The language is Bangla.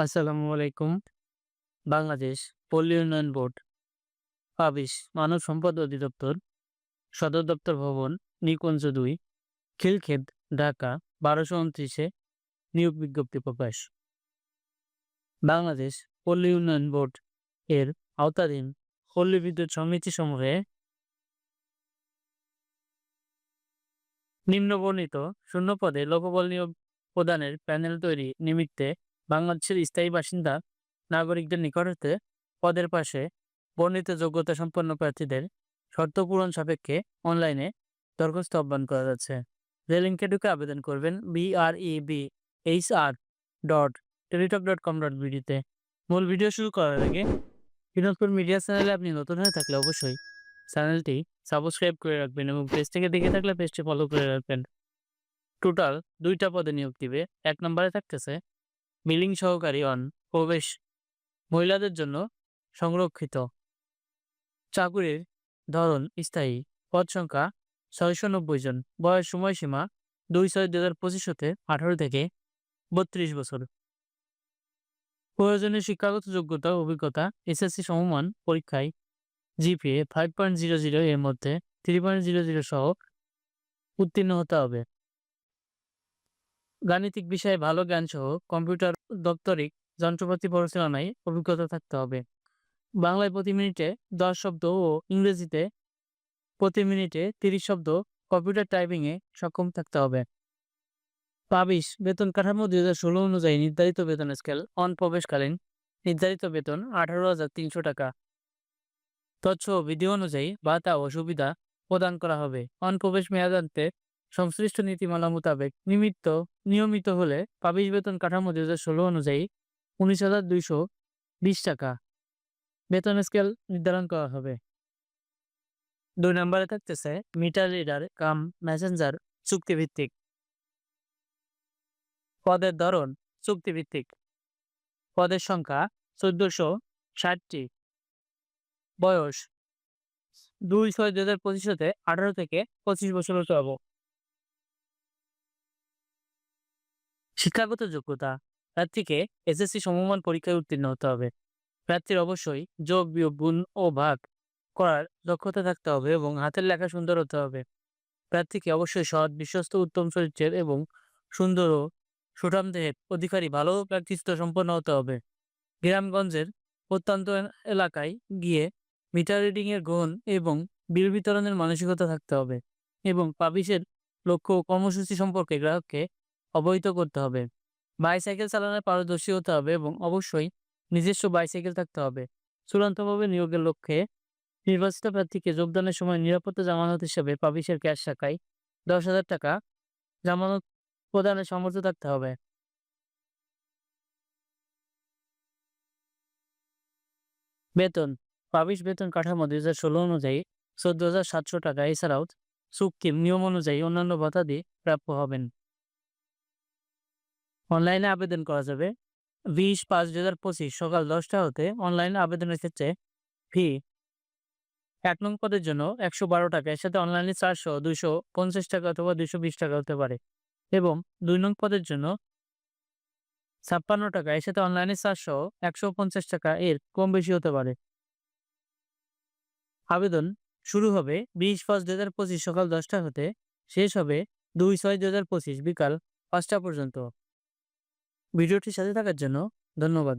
আসসালামু আলাইকুম। বাংলাদেশ পল্লী উন্নয়ন বোর্ড, পাবিশ, মানব সম্পদ অধিদপ্তর, সদর দপ্তর ভবন, নিকুঞ্জ দুই, খিলক্ষেত, ঢাকা, বারোশো উনত্রিশে নিয়োগ বিজ্ঞপ্তি প্রকাশ। বাংলাদেশ পল্লী উন্নয়ন বোর্ড এর আওতাধীন পল্লী বিদ্যুৎ সমিতি সমূহে নিম্নবর্ণিত শূন্য পদে লোকবল নিয়োগ প্রদানের প্যানেল তৈরি নিমিত্তে বাংলাদেশের স্থায়ী বাসিন্দা নাগরিকদের নিকট হতে পদের পাশে বর্ণিত যোগ্যতা সম্পন্ন প্রার্থীদের শর্ত পূরণ সাপেক্ষে অনলাইনে দরখাস্ত আহ্বান করা যাচ্ছে। যে লিঙ্কে ঢুকে আবেদন করবেন বিআরই B H R dot Teletalk dot com dot বিডিতে মূল ভিডিও শুরু করার আগে বিনোদপুর মিডিয়া চ্যানেলে আপনি নতুন হয়ে থাকলে অবশ্যই চ্যানেলটি সাবস্ক্রাইব করে রাখবেন এবং পেজ থেকে দেখে থাকলে পেজটি ফলো করে রাখবেন। টোটাল দুইটা পদে নিয়োগ দিবে। এক নম্বরে থাকতেছে মিলিং সহকারী অন প্রবেশ মহিলাদের জন্য সংরক্ষিত। চাকুরির ধরন স্থায়ী। পদ সংখ্যা ছয়শো নব্বই জন। বয়স সময়সীমা দুই ছয় দু হাজার পঁচিশ হতে আঠারো থেকে বত্রিশ বছর। প্রয়োজনীয় শিক্ষাগত যোগ্যতা, অভিজ্ঞতা, এসএসসি সমমান পরীক্ষায় GPA five point zero zero এর মধ্যে থ্রি পয়েন্ট জিরো জিরো সহ উত্তীর্ণ হতে হবে। গাণিতিক বিষয়ে ভালো জ্ঞান সহ কম্পিউটার দপ্তরিক যন্ত্রপাতি পরিচালনায় অভিজ্ঞতা থাকতে হবে। বাংলায় প্রতি মিনিটে দশ শব্দ ও ইংরেজিতে প্রতি মিনিটে তিরিশ শব্দ কম্পিউটার টাইপিংয়ে সক্ষম থাকতে হবে। পাবিশ বেতন কাঠামো দুই হাজার ষোলো অনুযায়ী নির্ধারিত বেতন স্কেল অন প্রবেশকালীন নির্ধারিত বেতন আঠারো হাজার তিনশো টাকা। তৎস বিধি অনুযায়ী ভাতা ও সুবিধা প্রদান করা হবে। অন প্রবেশ মেয়াদান্তে সংশ্লিষ্ট নীতিমালা মোতাবেক নিমিত্ত নিয়মিত হলে পাবিশ বেতন কাঠামো দুই হাজার ষোলো অনুযায়ী উনিশ হাজার দুইশো বিশ টাকা বেতন স্কেল নির্ধারণ করা হবে। দুই নম্বরে থাকতেছে মিটার রিডার কাম ম্যাসেঞ্জার চুক্তিভিত্তিক। পদের ধরন চুক্তিভিত্তিক। পদের সংখ্যা চোদ্দশো ষাটটি। বয়স দুই ছয় দুই হাজার পঁচিশ হতে আঠারো থেকে পঁচিশ বছর হতে হবে। শিক্ষাগত যোগ্যতা প্রার্থীকে এসএসসি সমমান পরীক্ষায় উত্তীর্ণ হতে হবে। প্রার্থীর অবশ্যই যোগ, বিয়োগ, গুণ ও ভাগ করার দক্ষতা থাকতে হবে এবং হাতের লেখা সুন্দর হতে হবে। প্রার্থীকে অবশ্যই সৎ, বিশ্বস্ত, উত্তম চরিত্রের এবং সুন্দর ও সুঠাম দেহের অধিকারী, ভালো প্র্যাকটিস সম্পন্ন হতে হবে। গ্রামগঞ্জের প্রত্যন্ত এলাকায় গিয়ে মিটার রিডিংয়ের এর গুণ এবং বিল বিতরণের মানসিকতা থাকতে হবে এবং পাবিশের লক্ষ্য ও কর্মসূচি সম্পর্কে গ্রাহককে অবহিত করতে হবে। বাইসাইকেল চালানোর পারদর্শী হতে হবে এবং অবশ্যই নিজস্ব বাইসাইকেল থাকতে হবে। চূড়ান্তভাবে নিয়োগের লক্ষ্যে নির্বাচিত প্রার্থীকে যোগদানের সময় নিরাপত্তা জামানত হিসেবে পাবিশের ক্যাশ শাখায় দশ হাজার টাকা জামানত প্রদানের সামর্থ্য থাকতে হবে। বেতন পাবিশ বেতন কাঠামো দুই হাজার ষোলো অনুযায়ী চোদ্দ হাজার সাতশো টাকা। এছাড়াও চুক্তির নিয়ম অনুযায়ী অন্যান্য ভাতা দিয়ে প্রাপ্য হবেন। অনলাইনে আবেদন করা যাবে। বিশ পাঁচ দু হাজার পঁচিশ সকাল দশটা হতে অনলাইনে আবেদনের ক্ষেত্রে ফি এক নং পদের জন্য একশো বারো টাকা, এর সাথে অনলাইনে চারশো, দুইশো পঞ্চাশ টাকা অথবা দুইশো বিশ টাকা হতে পারে। এবং দুই নং পদের জন্য ছাপ্পান্ন টাকা, এর সাথে অনলাইনে চারশো, একশো পঞ্চাশ টাকা, এর কম বেশি হতে পারে। আবেদন শুরু হবে বিশ পাঁচ দু হাজার পঁচিশ সকাল দশটা হতে, শেষ হবে দুই ছয় দু হাজার পঁচিশ বিকাল পাঁচটা পর্যন্ত। ভিডিওটির সাথে থাকার জন্য ধন্যবাদ।